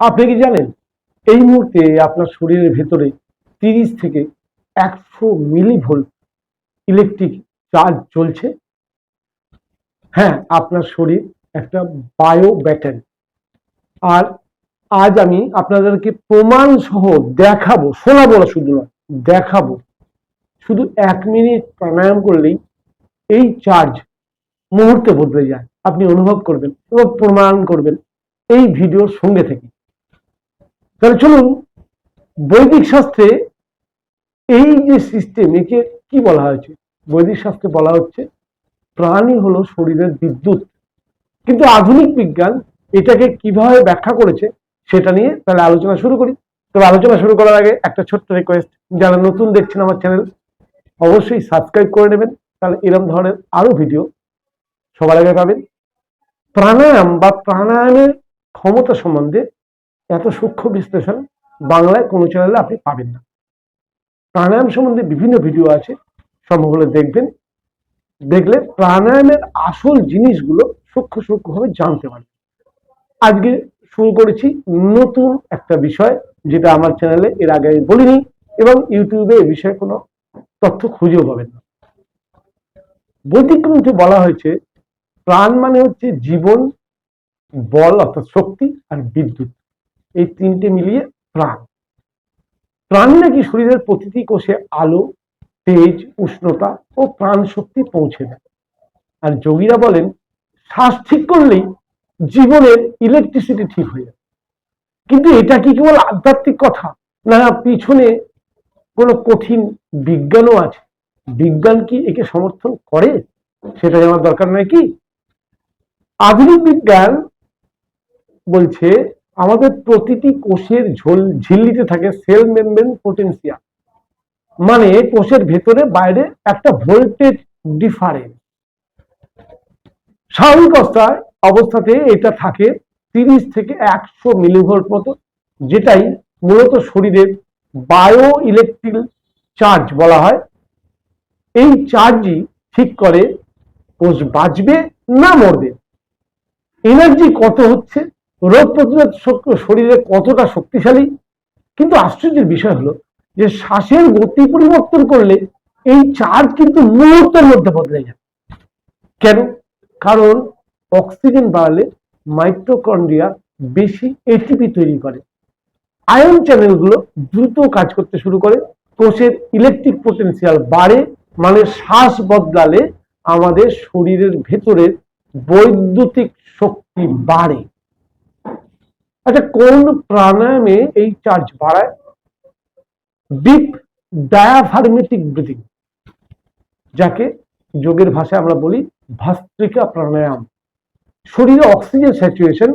আপনি কি জানেন? এই মুহূর্তে আপনার শরীরের ভেতরে তিরিশ থেকে একশো মিলিভোল্ট ইলেকট্রিক চার্জ চলছে। হ্যাঁ আপনার শরীর একটা বায়ো ব্যাটারি। আর আজ আমি আপনাদেরকে প্রমাণ সহ দেখাবো, শোনাবো না শুধু নয়, দেখাবো। শুধু এক মিনিট প্রাণায়াম করলেই এই চার্জ মুহূর্তে বদলে যায়। আপনি অনুভব করবেন এবং প্রমাণ করবেন এই ভিডিওর সঙ্গে থেকে। তাহলে চলুন, বৈদিক শাস্ত্রে এই যে সিস্টেম একে কি বলা হয়েছে? বৈদিক শাস্ত্রে বলা হচ্ছে, প্রাণী হলো শরীরের বিদ্যুৎ। কিন্তু আধুনিক বিজ্ঞান এটাকে কীভাবে ব্যাখ্যা করেছে, সেটা নিয়ে তাহলে আলোচনা শুরু করি। তবে আলোচনা শুরু করার আগে একটা ছোট্ট রিকোয়েস্ট যারা নতুন দেখছেন আমার চ্যানেল অবশ্যই সাবস্ক্রাইব করে নেবেন। তাহলে এরকম ধরনের আরও ভিডিও সবার আগে পাবেন। প্রাণায়াম বা প্রাণায়ামের ক্ষমতা সম্বন্ধে এত সূক্ষ্ম বিশ্লেষণ বাংলায় কোনো চ্যানেলে আপনি পাবেন না। প্রাণায়াম সম্বন্ধে বিভিন্ন ভিডিও আছে সম্ভব হলে দেখবেন। দেখলে প্রাণায়ামের আসল জিনিসগুলো সূক্ষ্ম সূক্ষ্মভাবে জানতে পারবেন। আজকে শুরু করেছি নতুন একটা বিষয়, যেটা আমার চ্যানেলে এর আগে আমি বলিনি এবং ইউটিউবে এ বিষয়ে কোনো তথ্য খুঁজেও পাবেন না। বৈদিক গ্রন্থে বলা হয়েছে, প্রাণ মানে হচ্ছে জীবন, বল অর্থাৎ শক্তি আর বিদ্যুৎ। এই তিনটে মিলিয়ে প্রাণ। প্রাণ নাকি শরীরের প্রতিটি কোষে আলো, তেজ, উষ্ণতা ও প্রাণ শক্তি পৌঁছে দেয়। আর যোগীরা বলেন, শ্বাস ঠিক করলেই জীবনের ইলেকট্রিসিটি ঠিক হয়ে যায়। কিন্তু এটা কি কেবল আধ্যাত্মিক কথা? না, পিছনে কোনো কঠিন বিজ্ঞানও আছে? বিজ্ঞান কি একে সমর্থন করে? সেটা জানার দরকার নয় কি? আধুনিক বিজ্ঞান বলছে আমাদের প্রতিটি কোষের ঝোল ঝিল্লিতে থাকে সেল মেমব্রেন পোটেন্সিয়াল মানে কোষের ভেতরে বাইরে একটা ভোল্টেজ ডিফারেন্স। স্বাভাবিক অবস্থায়, অবস্থাতে এটা থাকে তিরিশ থেকে একশো মিলিভোল্ট মতো, যেটাই মূলত শরীরের বায়ো ইলেকট্রিক চার্জ বলা হয়। এই চার্জই ঠিক করে কোষ বাঁচবে না মরবে। এনার্জি কত হচ্ছে? রোগ প্রতিরোধ শরীরে কতটা শক্তিশালী? কিন্তু আশ্চর্যের বিষয় হলো যে শ্বাসের গতি পরিবর্তন করলে এই চার্জ কিন্তু মুহূর্তের মধ্যে বদলে যায়। কেন? কারণ অক্সিজেন বাড়ালে মাইক্রোকন্ড্রিয়া বেশি এটিপি তৈরি করে। আয়ন চ্যানেলগুলো দ্রুত কাজ করতে শুরু করে, কোষের ইলেকট্রিক পোটেনশিয়াল বাড়ে মানে শ্বাস বদলালে আমাদের শরীরের ভেতরের বৈদ্যুতিক শক্তি বাড়ে। আচ্ছা কোন প্রাণায়ামে এই চার্জ বাড়ায়? ডিপ ডায়াফার্মেটিক ব্রিদিং যাকে যোগের ভাষায় আমরা বলি ভাস্ত্রিকা প্রাণায়াম। শরীরে অক্সিজেন স্যাচুয়েশন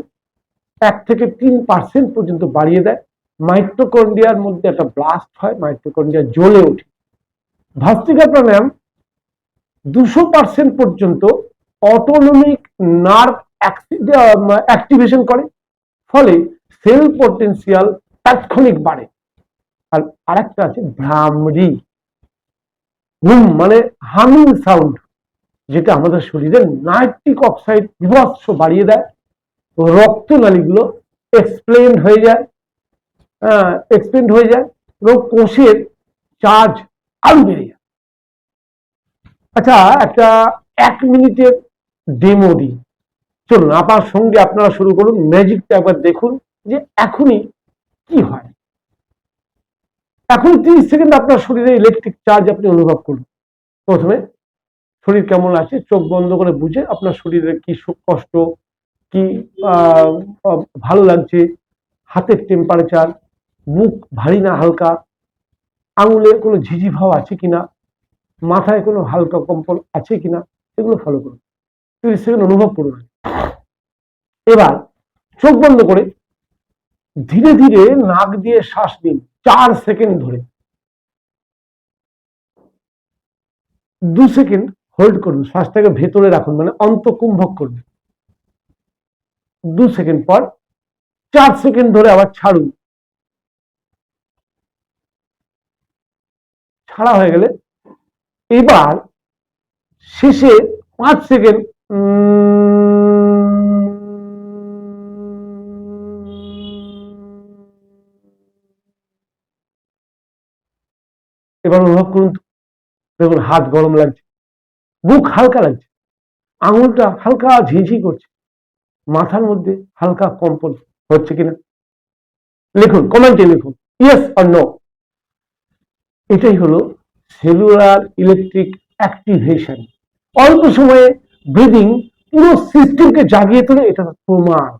এক থেকে তিন পার্সেন্ট পর্যন্ত বাড়িয়ে দেয়। মাইক্রোকন্ডিয়ার মধ্যে একটা ব্লাস্ট হয় মাইক্রোকন্ডিয়া জ্বলে ওঠে। ভাস্ত্রিকা প্রাণায়াম দুশো পার্সেন্ট পর্যন্ত অটোনমিক নার্ভ অ্যাক্টিভেশন করে। ফলে সেল পটেন্সিয়াল তাৎক্ষণিক বাড়ে। আর আরেকটা আছে ভ্রামরি। হুম মানে হামিং সাউন্ড যেটা আমাদের শরীরের নাইট্রিক অক্সাইড বিভৎস বাড়িয়ে দেয়। রক্তনালীগুলো এক্সপ্লেন্ড হয়ে যায়। এক্সপ্লেন্ড হয়ে যায় এবং কোষের চার্জ আরও বেড়ে যায়। আচ্ছা একটা এক মিনিটের ডেমো দিই। চলুন আপনার সঙ্গে আপনারা শুরু করুন, ম্যাজিকটা একবার দেখুন যে এখনই কি হয়। এখন তিরিশ সেকেন্ড আপনার শরীরে ইলেকট্রিক চার্জ আপনি অনুভব করুন। প্রথমে শরীর কেমন আছে, চোখ বন্ধ করে বুঝে আপনার শরীরে কি কষ্ট, কি ভালো লাগছে, হাতের টেম্পারেচার মুখ ভারী না হালকা, আঙুলে কোনো ঝিঝি ভাব আছে কিনা, মাথায় কোনো হালকা কম্পন আছে কিনা, এগুলো ফলো করুন। তিরিশ সেকেন্ড অনুভব করুন। এবার চোখ বন্ধ করে ধীরে ধীরে নাক দিয়ে শ্বাস নিন চার সেকেন্ড ধরে। দু সেকেন্ড হোল্ড করুন, শ্বাসটাকে ভেতরে রাখুন মানে অন্তকুম্ভক করুন দু সেকেন্ড পর চার সেকেন্ড ধরে আবার ছাড়ুন। ছাড়া হয়ে গেলে এবার শেষে পাঁচ সেকেন্ড এবার অনুভব করুন তো। দেখুন, হাত গরম লাগছে, বুক হালকা লাগছে, আঙুলটা হালকা ঝিঝি করছে, মাথার মধ্যে হালকা কম্পন হচ্ছে কিনা। লিখুন, কমেন্টে লিখুন ইয়েস অর নো এটাই হলো সেলুলার ইলেকট্রিক অ্যাক্টিভেশন। অল্প সময়ে ব্রিদিং পুরো সিস্টেমকে জাগিয়ে তোলে, এটা প্রমাণ।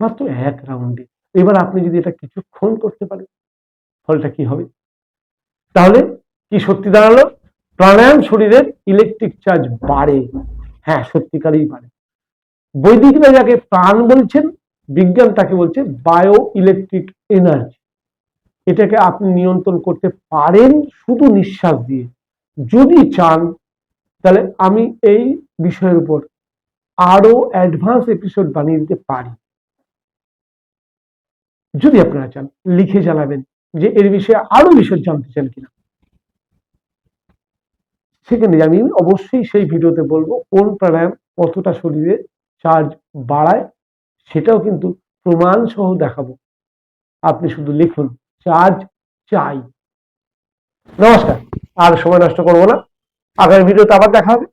মাত্র এক রাউন্ডে। এবার আপনি যদি এটা কিছুক্ষণ করতে পারেন, ফলটা কি হবে? তাহলে কি সত্যি দাঁড়াল? প্রাণায়াম শরীরের ইলেকট্রিক চার্জ বাড়ে। হ্যাঁ সত্যিকারেই বাড়ে। বৈদিকরা যাকে প্রাণ বলছেন, বিজ্ঞান তাকে বলছে বায়ো ইলেকট্রিক এনার্জি এটাকে আপনি নিয়ন্ত্রণ করতে পারেন শুধু নিঃশ্বাস দিয়ে। যদি চান, তাহলে আমি এই বিষয়ের উপর আরও অ্যাডভান্স এপিসোড বানিয়ে দিতে পারি। যদি আপনারা চান, লিখে জানাবেন। যে এর বিষয়ে আরও বিশদ জানতে চান কিনা। সেখানে আমি অবশ্যই সেই ভিডিওতে বলব, কোন প্রাণায়াম কতটা শরীরে চার্জ বাড়ায়, সেটাও কিন্তু প্রমাণ সহ দেখাবো। আপনি শুধু লিখুন চার্জ চাই। নমস্কার, আর সময় নষ্ট করব না। আগামী ভিডিওতে আবার দেখা হবে।